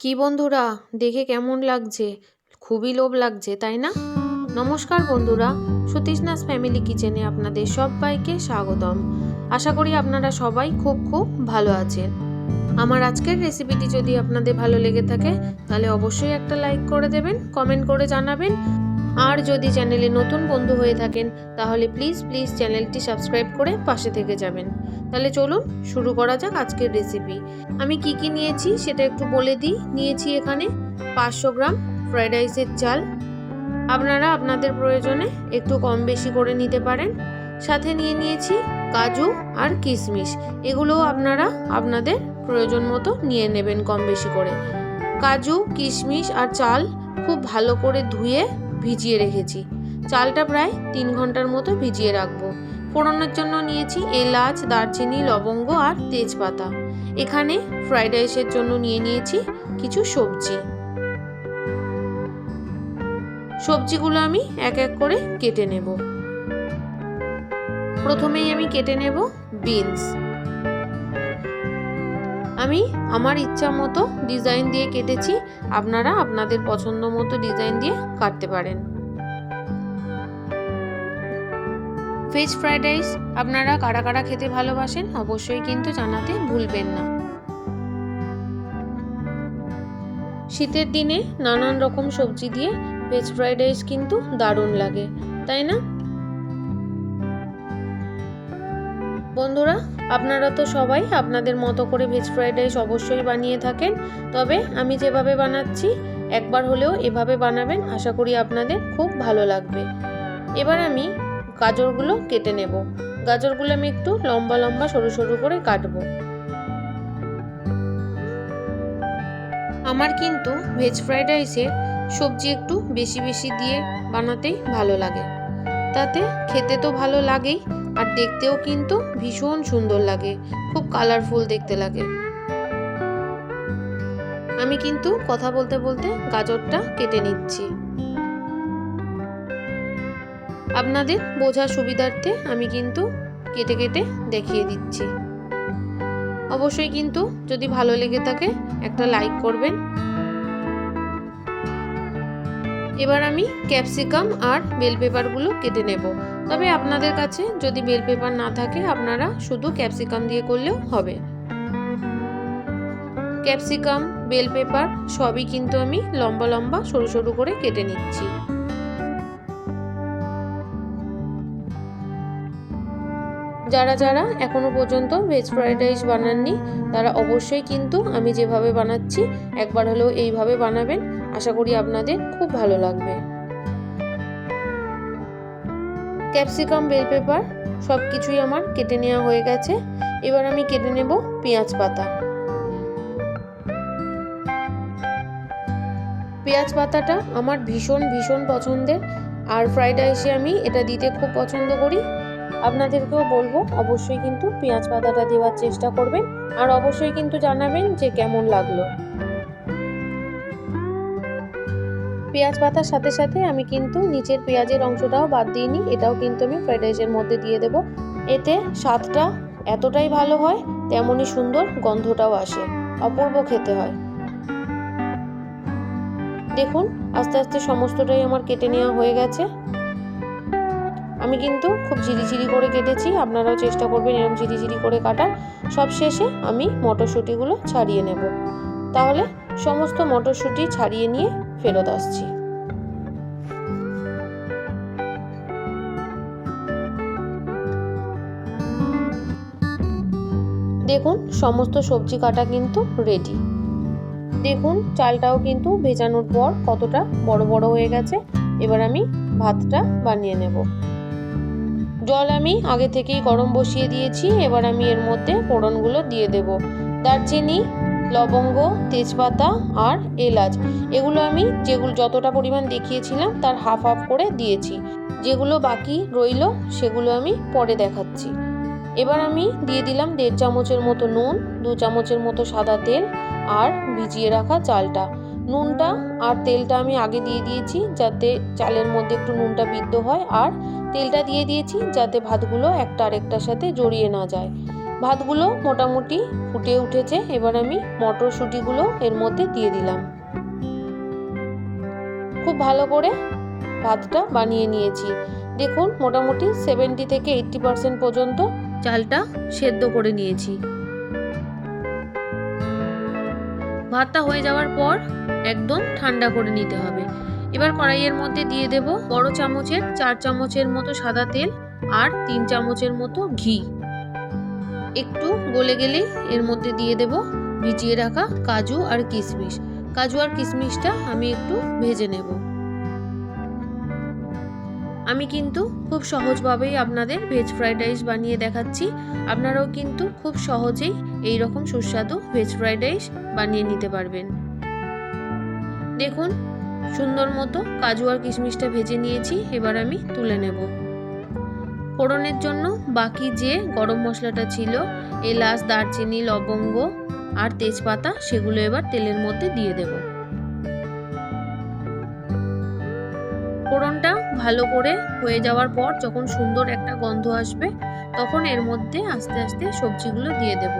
কি বন্ধুরা, দেখে কেমন লাগছে? খুবই লোভ লাগছে, তাই না? নমস্কার বন্ধুরা সতীশনাথ ফ্যামিলি কিচেনে আপনাদের সবাইকে স্বাগতম। আশা করি আপনারা সবাই খুব খুব ভালো আছেন। আমার আজকের রেসিপিটি যদি আপনাদের ভালো লেগে থাকে, তাহলে অবশ্যই একটা লাইক করে দেবেন কমেন্ট করে জানাবেন। আর যদি চ্যানেলে নতুন বন্ধু হয়ে থাকেন, তাহলে প্লিজ প্লিজ চ্যানেলটি সাবস্ক্রাইব করে পাশে থেকে যাবেন। তাহলে চলুন শুরু করা যাক আজকের রেসিপি আমি কি কি নিয়েছি সেটা একটু বলে দিই। নিয়েছি এখানে পাঁচশো গ্রাম ফ্রায়েড রাইসের চাল আপনারা আপনাদের প্রয়োজনে একটু কম বেশি করে নিতে পারেন। সাথে নিয়ে নিয়েছি কাজু আর কিশমিশ। এগুলোও আপনারা আপনাদের প্রয়োজন মতো নিয়ে নেবেন কম বেশি করে। কাজু, কিশমিশ আর চাল খুব ভালো করে ধুয়ে ভিজিয়ে রেখেছি। চালটা প্রায় তিন ঘণ্টার মতো ভিজিয়ে রাখব। ফোড়নের জন্য নিয়েছি এলাচ, দারচিনি, লবঙ্গ আর তেজপাতা। এখানে ফ্রাইড রাইসের জন্য নিয়ে নিয়েছি কিছু সবজি। সবজিগুলো আমি এক এক করে কেটে নেব। প্রথমেই আমি কেটে নেব বিনস। আমি আমার ইচ্ছা মতো ডিজাইন দিয়ে কেটেছি। আপনারা আপনাদের পছন্দ মতো ডিজাইন দিয়ে কাটতে পারেন। ভেজ ফ্রাইড রাইস আপনারা কারা কারা খেতে ভালোবাসেন অবশ্যই কিন্তু জানাতে ভুলবেন না। শীতের দিনে নানান রকম সবজি দিয়ে ভেজ ফ্রাইড রাইস কিন্তু দারুণ লাগে, তাই না? বন্ধুরা, আপনারা তো সবাই আপনাদের মতো করে ভেজ ফ্রাইড রাইস অবশ্যই বানিয়ে থাকেন। তবে আমি যেভাবে বানাচ্ছি, একবার হলেও এভাবে বানাবেন, আশা করি আপনাদের খুব ভালো লাগবে। এবার আমি গাজরগুলো কেটে নেব। গাজরগুলো আমি একটু লম্বা লম্বা সরু সরু করে কাটবো। আমার কিন্তু ভেজ ফ্রাইড রাইসে সবজি একটু বেশি বেশি দিয়ে বানাতেই ভালো লাগে। তাতে খেতে তো ভালো লাগেই আর দেখতেও কিন্তু ভীষণ সুন্দর লাগে। খুব কালারফুল দেখতে লাগে। আমি কিন্তু কথা বলতে বলতে গাজরটা কেটে নিচ্ছি। আপনাদের বোঝার সুবিধার্থে আমি কিন্তু কেটে কেটে দেখিয়ে দিচ্ছি। অবশ্যই কিন্তু যদি ভালো লেগে থাকে একটা লাইক করবেন। এবার আমি ক্যাপসিকাম আর বেল পেপারগুলো কেটে নেব। তবে আপনাদের কাছে যদি বেল পেপার না থাকে, আপনারা শুধু ক্যাপসিকাম দিয়ে করলেও হবে। ক্যাপসিকাম, বেল পেপার সবই কিন্তু আমি লম্বা লম্বা সরু সরু করে কেটে নিচ্ছি। যারা যারা এখনও পর্যন্ত ভেজ ফ্রাইড রাইস বানাননি, তারা অবশ্যই কিন্তু আমি যেভাবে বানাচ্ছি, একবার হলেও এইভাবে বানাবেন। আশা করি আপনাদের খুব ভালো লাগবে। ক্যাপসিকাম, বেল পেপার সব কিছুই আমার কেটে নেওয়া হয়ে গেছে। এবার আমি কেটে নেব পেঁয়াজ পাতা। পেঁয়াজ পাতাটা আমার ভীষণ ভীষণ পছন্দের। আর ফ্রাইড রাইসে আমি এটা দিতে খুব পছন্দ করি। আপনাদেরকেও বলব, অবশ্যই কিন্তু পেঁয়াজ পাতাটা দেওয়ার চেষ্টা করবেন। আর অবশ্যই কিন্তু জানাবেন যে কেমন লাগল। পেঁয়াজ পাতার সাথে সাথে আমি কিন্তু নিচের পেঁয়াজের অংশটাও বাদ দিইনি এটাও কিন্তু আমি ফ্রাইড রাইসের মধ্যে দিয়ে দেব। এতে স্বাদটা এতটাই ভালো হয়, তেমনই সুন্দর গন্ধটাও আসে। অপূর্ব খেতে হয়। দেখুন, আস্তে আস্তে সমস্তটাই আমার কেটে নেওয়া হয়ে গেছে। আমি কিন্তু খুব ঝিরিঝিরি করে কেটেছি। আপনারাও চেষ্টা করবেন এরকম ঝিরিঝিরি করে কাটার। সব শেষে আমি মটরশুঁটিগুলো ছাড়িয়ে নেব। তাহলে সমস্ত মটরশুঁটি ছাড়িয়ে নিয়ে ফেরত আসছি। দেখুন, সমস্ত সবজি কাটা কিন্তু রেডি দেখুন, চালটাও কিন্তু ভেজানোর পর কতটা বড় বড় হয়ে গেছে। এবার আমি ভাতটা বানিয়ে নেব। জল আমি আগে থেকেই গরম বসিয়ে দিয়েছি। এবার আমি এর মধ্যে ফোড়নগুলো দিয়ে দেব। দারচিনি লবঙ্গ, তেজপাতা আর এলাচ। এগুলো আমি যেগুলো যতটা পরিমাণ দেখিয়েছিলাম, তার হাফ হাফ করে দিয়েছি। যেগুলো বাকি রইল, সেগুলো আমি পরে দেখাচ্ছি। এবার আমি দিয়ে দিলাম দেড় চামচের মতো নুন, দু চামচের মতো সাদা তেল আর ভিজিয়ে রাখা চালটা। নুনটা আর তেলটা আমি আগে দিয়ে দিয়েছি যাতে চালের মধ্যে একটু নুনটা বিদ্ধ হয়, আর তেলটা দিয়ে দিয়েছি যাতে ভাতগুলো একটা আরেকটার সাথে জড়িয়ে না যায়। ভাতগুলো মোটামুটি ফুটে উঠেছে। এবার আমি মটরশুঁটিগুলো এর মধ্যে দিয়ে দিলাম। খুব ভালো করে ভাতটা বানিয়ে নিয়েছি। দেখুন, মোটামুটি সেভেন্টি থেকে এইট্টি পার্সেন্ট পর্যন্ত চালটা সেদ্ধ করে নিয়েছি। ভাতটা হয়ে যাওয়ার পর একদম ঠান্ডা করে নিতে হবে। এবার কড়াইয়ের মধ্যে দিয়ে দেব বড় চামচের চার চামচের মতো সাদা তেল আর তিন চামচের মতো ঘি। একটু গলে গেলেই এর মধ্যে দিয়ে দেব ভিজিয়ে রাখা কাজু আর কিশমিশ। কাজু আর কিশমিশটা আমি একটু ভেজে নেব। আমি কিন্তু খুব সহজভাবেই আপনাদের ভেজ ফ্রাইড রাইস বানিয়ে দেখাচ্ছি। আপনারাও কিন্তু খুব সহজেই এই রকম সুস্বাদু ভেজ ফ্রাইড রাইস বানিয়ে নিতে পারবেন। দেখুন, সুন্দর মতো কাজু আর কিশমিশটা ভেজে নিয়েছি, এবার আমি তুলে নেব। ফোড়নের জন্য বাকি যে গরম মশলাটা ছিল, এলাচ, দারচিনি, লবঙ্গ আর তেজপাতা, সেগুলো এবার তেলের মধ্যে দিয়ে দেব। ফোড়নটা ভালো করে হয়ে যাওয়ার পর যখন সুন্দর একটা গন্ধ আসবে, তখন এর মধ্যে আস্তে আস্তে সবজিগুলো দিয়ে দেব।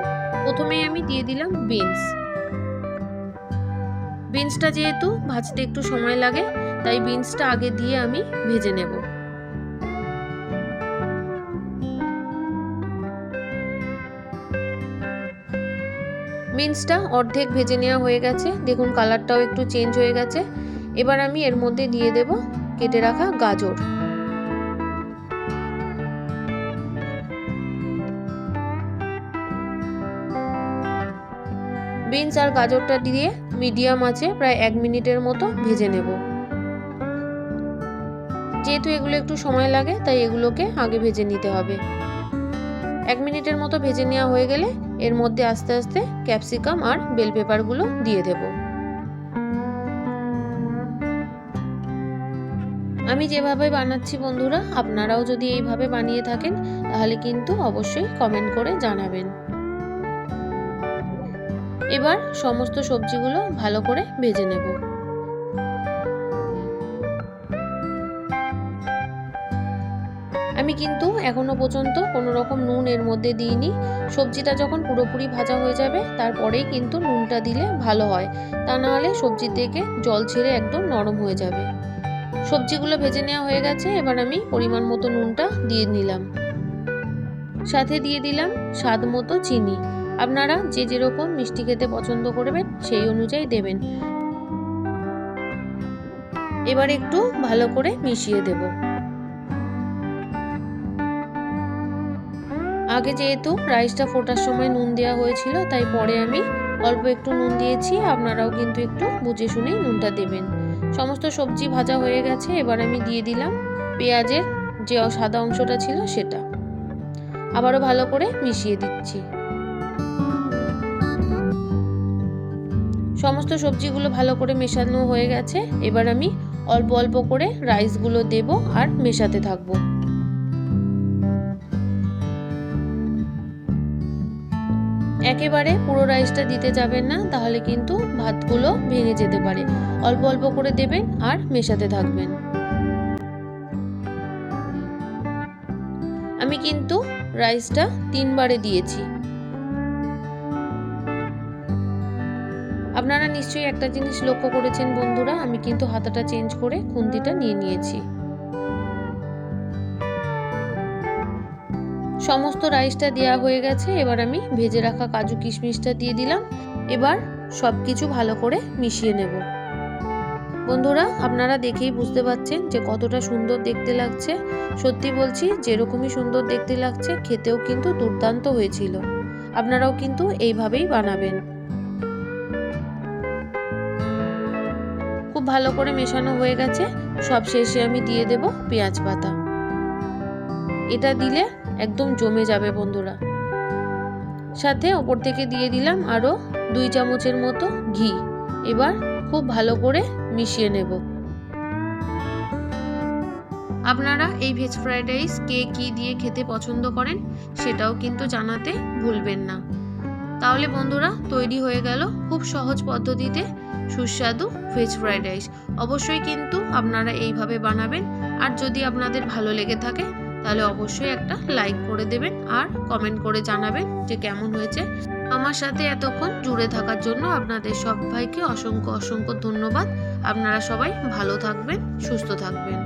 প্রথমেই আমি দিয়ে দিলাম বিনস। বিনসটা যেহেতু ভাজতে একটু সময় লাগে, তাই বিনসটা আগে দিয়ে আমি ভেজে নেব। বিনসটা অর্ধেক ভেজে নেওয়া হয়ে গেছে। দেখুন কালারটাও একটু চেঞ্জ হয়ে গেছে। এবার আমি এর মধ্যে দিয়ে দেব কেটে রাখা গাজর। বিনস আর গাজরটা দিয়ে মিডিয়াম আছে, প্রায় এক মিনিটের মতো ভেজে নেব। যেহেতু এগুলো একটু সময় লাগে, তাই এগুলোকে আগে ভেজে নিতে হবে। এক মিনিটের মতো ভেজে নেওয়া হয়ে গেলে এর মধ্যে আস্তে আস্তে ক্যাপসিকাম আর বেল পেপারগুলো দিয়ে দেব। আমি যেভাবে বানাচ্ছি বন্ধুরা, আপনারাও যদি এইভাবে বানিয়ে থাকেন, তাহলে কিন্তু অবশ্যই কমেন্ট করে জানাবেন। এবার সমস্ত সবজিগুলো ভালো করে ভেজে নেব। আমি কিন্তু এখনও পর্যন্ত কোনো রকম নুন এর মধ্যে দিইনি। সবজিটা যখন পুরোপুরি ভাজা হয়ে যাবে, তারপরেই কিন্তু নুনটা দিলে ভালো হয়। তা নাহলে সবজি থেকে জল ছেড়ে একদম নরম হয়ে যাবে। সবজিগুলো ভেজে নেওয়া হয়ে গেছে, এবার আমি পরিমাণ মতো নুনটা দিয়ে নিলাম। সাথে দিয়ে দিলাম স্বাদ মতো চিনি। আপনারা যে যেরকম মিষ্টি খেতে পছন্দ করবেন, সেই অনুযায়ী দেবেন। এবার একটু ভালো করে মিশিয়ে দেব। আগে যেহেতু রাইসটা ফোটার সময় নুন দেওয়া হয়েছিল, তাই পরে আমি অল্প একটু নুন দিয়েছি। আপনারাও কিন্তু একটু বুঝে শুনেই নুনটা দেবেন। সমস্ত সবজি ভাজা হয়ে গেছে, এবার আমি দিয়ে দিলাম পেঁয়াজের যে সাদা অংশটা ছিল সেটা। আবারও ভালো করে মিশিয়ে দিচ্ছি। সমস্ত সবজিগুলো ভালো করে মেশানো হয়ে গেছে। এবার আমি অল্প অল্প করে রাইসগুলো দেব আর মেশাতে থাকব। একেবারে পুরো রাইসটা দিতে যাবেন না, তাহলে কিন্তু ভাতগুলো ভেঙে যেতে পারে। অল্প অল্প করে দেবেন আর মেশাতে থাকবেন। আমি কিন্তু রাইসটা তিনবারে দিয়েছি। আপনারা নিশ্চয়ই একটা জিনিস লক্ষ্য করেছেন বন্ধুরা, আমি কিন্তু হাতাটা চেঞ্জ করে খুন্তিটা নিয়ে নিয়েছি। সমস্ত রাইসটা দেওয়া হয়ে গেছে। এবার আমি ভেজে রাখা কাজু কিশমিশটা দিয়ে দিলাম। এবার সব কিছু ভালো করে মিশিয়ে নেব। বন্ধুরা, আপনারা দেখেই বুঝতে পাচ্ছেন যে কতটা সুন্দর দেখতে লাগছে। সত্যি বলছি, যেরকমই সুন্দর দেখতে লাগছে, খেতেও কিন্তু দুর্দান্ত হয়েছিল। আপনারাও কিন্তু এইভাবেই বানাবেন। খুব ভালো করে মেশানো হয়ে গেছে। সব শেষে আমি দিয়ে দেব পেঁয়াজ পাতা। এটা দিলে একদম জমে যাবে বন্ধুরা। সাথে ওপর থেকে দিয়ে দিলাম আরও দুই চামচের মতো ঘি। এবার খুব ভালো করে মিশিয়ে নেব। আপনারা এই ভেজ ফ্রাইড রাইস কে কী দিয়ে খেতে পছন্দ করেন সেটাও কিন্তু জানাতে ভুলবেন না। তাহলে বন্ধুরা, তৈরি হয়ে গেল খুব সহজ পদ্ধতিতে সুস্বাদু ভেজ ফ্রাইড রাইস। অবশ্যই কিন্তু আপনারা এইভাবে বানাবেন। আর যদি আপনাদের ভালো লেগে থাকে তাহলে অবশ্যই একটা লাইক করে দেবেন আর কমেন্ট করে জানাবেন যে কেমন হয়েছে। আমার সাথে এতক্ষণ জুড়ে থাকার জন্য আপনাদের সবাইকে অসংখ্য অসংখ্য ধন্যবাদ। আপনারা সবাই ভালো থাকবেন, সুস্থ থাকবেন।